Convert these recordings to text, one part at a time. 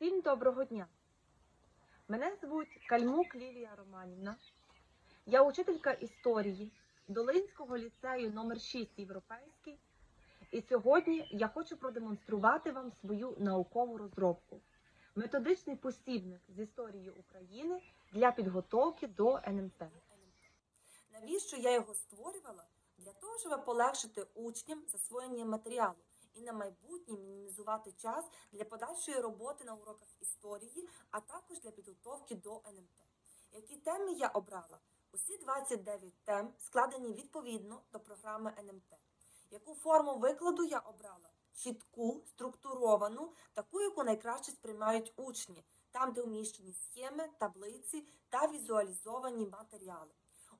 Усім доброго дня! Мене звуть Кальмук Лілія Романівна. Я учителька історії Долинського ліцею номер 6 Європейський. І сьогодні я хочу продемонструвати вам свою наукову розробку. Методичний посібник з історії України для підготовки до НМТ. Навіщо я його створювала? Для того, щоб полегшити учням засвоєння матеріалу і на майбутнє мінімізувати час для подальшої роботи на уроках історії, а також для підготовки до НМТ. Які теми я обрала? Усі 29 тем складені відповідно до програми НМТ. Яку форму викладу я обрала? Чітку, структуровану, таку, яку найкраще сприймають учні, там, де вміщені схеми, таблиці та візуалізовані матеріали.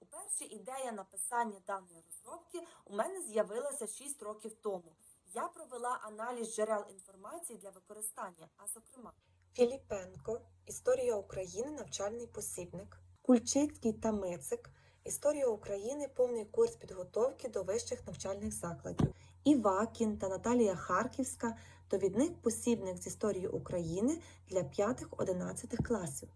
Уперше ідея написання даної розробки у мене з'явилася 6 років тому. Я провела аналіз джерел інформації для використання, а зокрема Філіпенко, Історія України, навчальний посібник, Кульчицький та Мицик, Історія України, повний курс підготовки до вищих навчальних закладів, Івакін та Наталія Харківська, довідник посібник з історії України для 5-11 класів,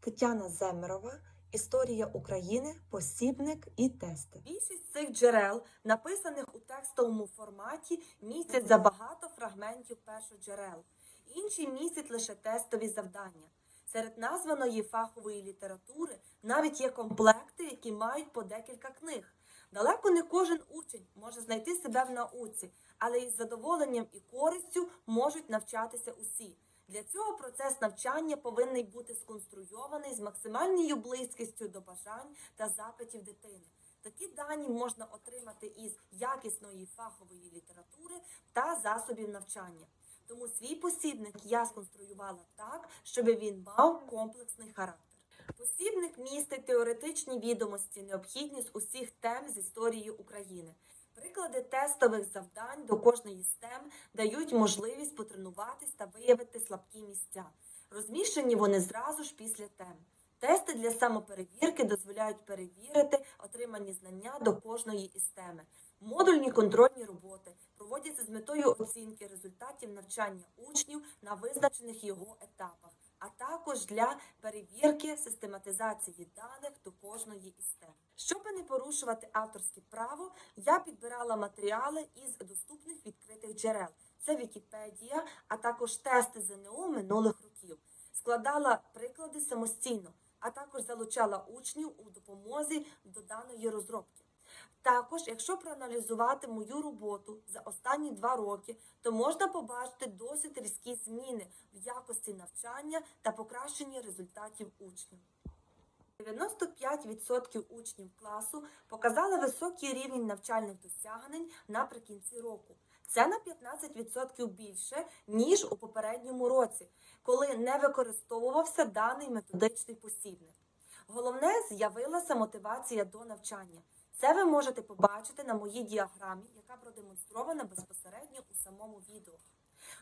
Тетяна Земерова, Історія України, посібник і тести. Більшість цих джерел, написаних у текстовому форматі, містять забагато фрагментів першоджерел. Інші містять лише тестові завдання. Серед названої фахової літератури навіть є комплекти, які мають по декілька книг. Далеко не кожен учень може знайти себе в науці, але із задоволенням і користю можуть навчатися усі. Для цього процес навчання повинен бути сконструйований з максимальною близькістю до бажань та запитів дитини. Такі дані можна отримати із якісної фахової літератури та засобів навчання. Тому свій посібник я сконструювала так, щоб він мав комплексний характер. Посібник містить теоретичні відомості, необхідні з усіх тем з історії України. Приклади тестових завдань до кожної з тем дають можливість потренуватись та виявити слабкі місця. Розміщені вони зразу ж після тем. Тести для самоперевірки дозволяють перевірити отримані знання до кожної із теми. Модульні контрольні роботи проводяться з метою оцінки результатів навчання учнів на визначених його етапах, а також для перевірки систематизації даних до кожної із тем. Щоб не порушувати авторське право, я підбирала матеріали із доступних відкритих джерел. Це Вікіпедія, а також тести ЗНО минулих років. Складала приклади самостійно, а також залучала учнів у допомозі до даної розробки. Також, якщо проаналізувати мою роботу за останні два роки, то можна побачити досить різкі зміни в якості навчання та покращенні результатів учнів. 95% учнів класу показали високий рівень навчальних досягнень наприкінці року. Це на 15% більше, ніж у попередньому році, коли не використовувався даний методичний посібник. Головне з'явилася мотивація до навчання. Це ви можете побачити на моїй діаграмі, яка продемонстрована безпосередньо у самому відео.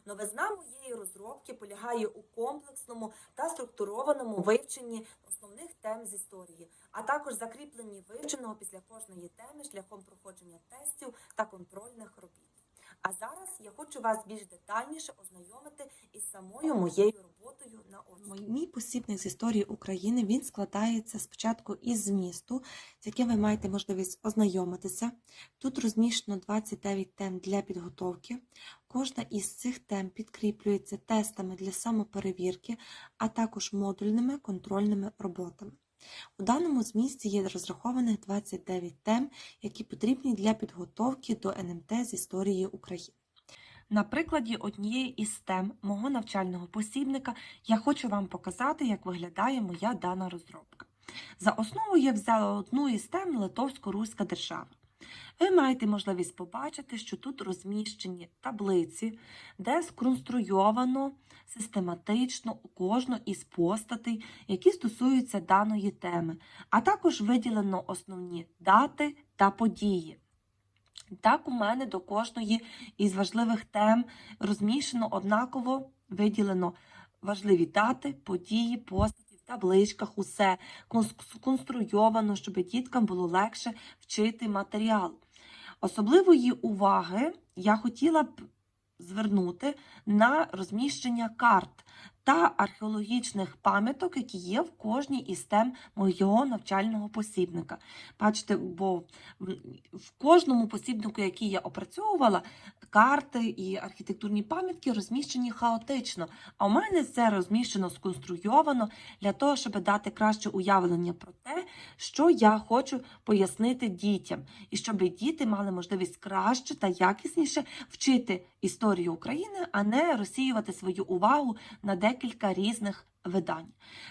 Новизна моєї розробки полягає у комплексному та структурованому вивченні основних тем з історії, а також закріпленні вивченого після кожної теми шляхом проходження тестів та контрольних робіт. А зараз я хочу вас більш детальніше ознайомити із самою моєю роботою на очі. Мій посібник з історії України він складається спочатку із змісту, з яким ви маєте можливість ознайомитися. Тут розміщено 29 тем для підготовки. Кожна із цих тем підкріплюється тестами для самоперевірки, а також модульними контрольними роботами. У даному змісті є розрахованих 29 тем, які потрібні для підготовки до НМТ з історії України. На прикладі однієї із тем мого навчального посібника я хочу вам показати, як виглядає моя дана розробка. За основу я взяла одну із тем Литовсько-Руська держава. Ви маєте можливість побачити, що тут розміщені таблиці, де сконструйовано систематично кожну із постатей, які стосуються даної теми, а також виділено основні дати та події. Так, у мене до кожної із важливих тем розміщено однаково виділено важливі дати, події, постаті в табличках, усе конструйовано, щоб діткам було легше вчити матеріал. Особливої уваги я хотіла б звернути на розміщення карт та археологічних пам'яток, які є в кожній із тем моєго навчального посібника. Бачите, бо в- кожному посібнику, який я опрацьовувала, карти і архітектурні пам'ятки розміщені хаотично. А у мене це розміщено сконструйовано для того, щоб дати краще уявлення про те, що я хочу пояснити дітям, і щоб діти мали можливість краще та якісніше вчити історію України, а не розсіювати свою увагу на декілька різних видань.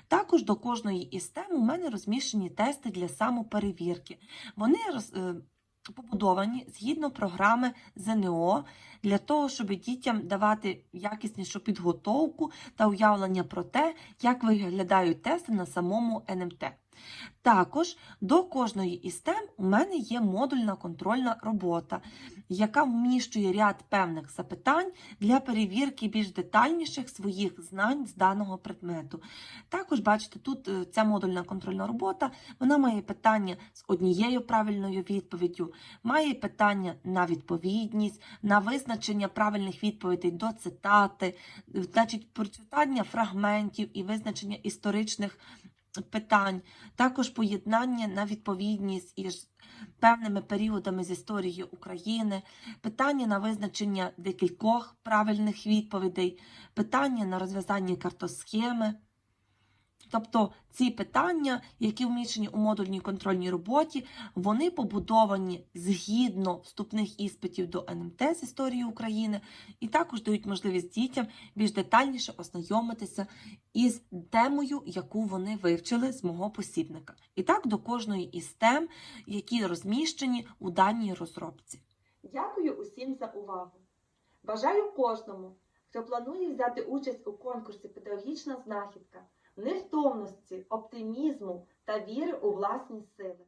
Також до кожної із тем у мене розміщені тести для самоперевірки. Вони роз, е, побудовані згідно програми ЗНО для того, щоб дітям давати якіснішу підготовку та уявлення про те, як виглядають тести на самому НМТ. Також до кожної із тем у мене є модульна контрольна робота, яка вміщує ряд певних запитань для перевірки більш детальніших своїх знань з даного предмету. Також, бачите, тут е, ця модульна контрольна робота, вона має питання з однією правильною відповіддю, має питання на відповідність, на визначення правильних відповідей до цитати, значить, прочитання фрагментів і визначення історичних питань, також поєднання на відповідність із певними періодами з історії України, питання на визначення декількох правильних відповідей, питання на розв'язання картосхеми. Тобто ці питання, які вміщені у модульній контрольній роботі, вони побудовані згідно вступних іспитів до НМТ з історії України, і також дають можливість дітям більш детальніше ознайомитися із темою, яку вони вивчили з мого посібника. І так до кожної із тем, які розміщені у даній розробці. Дякую усім за увагу. Бажаю кожному, хто планує взяти участь у конкурсі Педагогічна знахідка, невтомності, оптимізму та віри у власні сили.